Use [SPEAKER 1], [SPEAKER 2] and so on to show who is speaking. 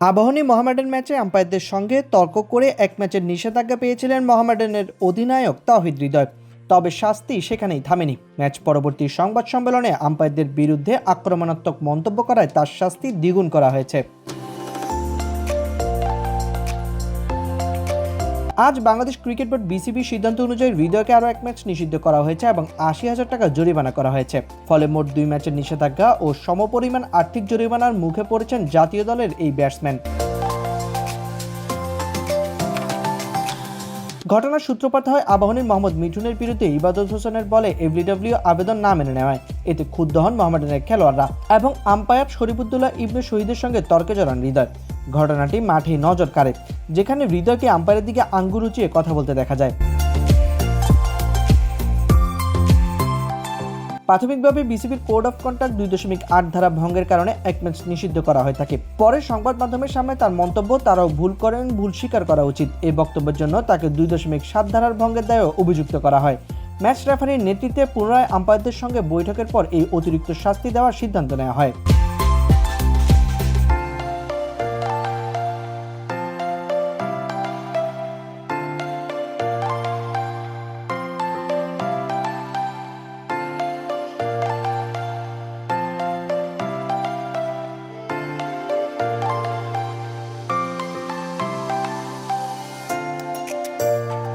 [SPEAKER 1] আবাহনী মোহামেডান ম্যাচে আম্পায়ারদের সঙ্গে তর্ক করে এক ম্যাচের নিষেধাজ্ঞা পেয়েছিলেন মোহামেডানের অধিনায়ক তাহিদ হৃদয়। তবে শাস্তি সেখানেই থামেনি। ম্যাচ পরবর্তী সংবাদ সম্মেলনে আম্পায়ারদের বিরুদ্ধে আক্রমণাত্মক মন্তব্য করায় তার শাস্তি দ্বিগুণ করা হয়েছে। আজ বাংলাদেশ ক্রিকেট বোর্ড বিসিবি সিদ্ধান্ত অনুযায়ী হৃদয়কে আরও এক ম্যাচ নিষিদ্ধ করা হয়েছে এবং আশি হাজার টাকা জরিমানা করা হয়েছে। ফলে মোট দুই ম্যাচের নিষেধাজ্ঞা ও সমপরিমাণ আর্থিক জরিমানার মুখে পড়েছেন জাতীয় দলের এই ব্যাটসম্যান। ঘটনার সূত্রপাত হয় আবাহনীর মোহাম্মদ মিঠুনের বিরুদ্ধে ইবাদত হোসেনের বলে এফডিডব্লিউ আবেদন না মেনে নেওয়ায়। এতে ক্ষুব্ধ হন মোহামেডানের খেলোয়াড়রা এবং আম্পায়ার শরীফুদ্দুল্লাহ ইবনে শহীদের সঙ্গে তর্কে জড়ান হৃদয়। ঘটনাটি মাঠে নজর কাড়ে, যেখানে হৃদয়কে আম্পায়ারের দিকে আঙ্গুরুচিয়ে কথা বলতে দেখা যায়। প্রাথমিকভাবে বিসিবির কোড অফ কন্ডাক্ট দুই দশমিক আট ধারা ভঙ্গের কারণে এক ম্যাচ নিষিদ্ধ করা হয়ে থাকে পরে সংবাদ মাধ্যমের সামনে তার মন্তব্য, তারাও ভুল করেন, ভুল স্বীকার করা উচিত। এই বক্তব্যের জন্য তাকে দুই দশমিক সাত ধারার ভঙ্গের দায়েও অভিযুক্ত করা হয়। ম্যাচ রেফারির নেতৃত্বে পুনরায় আম্পায়ারদের সঙ্গে বৈঠকের পর এই অতিরিক্ত শাস্তি দেওয়ার সিদ্ধান্ত নেওয়া হয়। you